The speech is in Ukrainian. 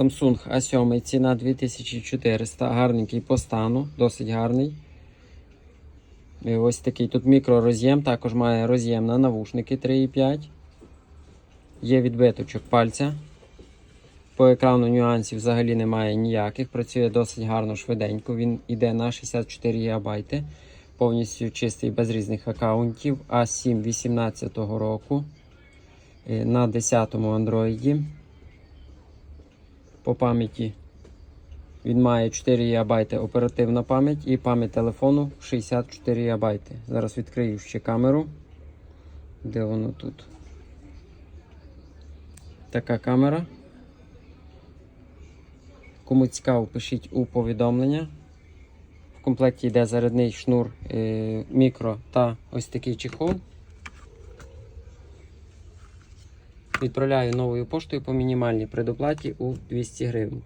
Samsung A7, ціна 2400, гарненький по стану, досить гарний. І ось такий тут мікророз'єм, також має роз'єм на навушники 3,5. Є відбиточок пальця. По екрану нюансів взагалі немає ніяких. Працює досить гарно, швиденько. Він йде на 64 ГБ. Повністю чистий без різних аккаунтів. А7 18 року. Е, На 10-му Android. По пам'яті він має 4 ГБ оперативна пам'ять і пам'ять телефону 64 ГБ. Зараз відкрию ще камеру. Де воно тут? Така камера. Кому цікаво, пишіть у повідомлення. В комплекті йде зарядний шнур е, мікро та ось такий чехол. Відправляю новою поштою по мінімальній предоплаті у 200 гривень.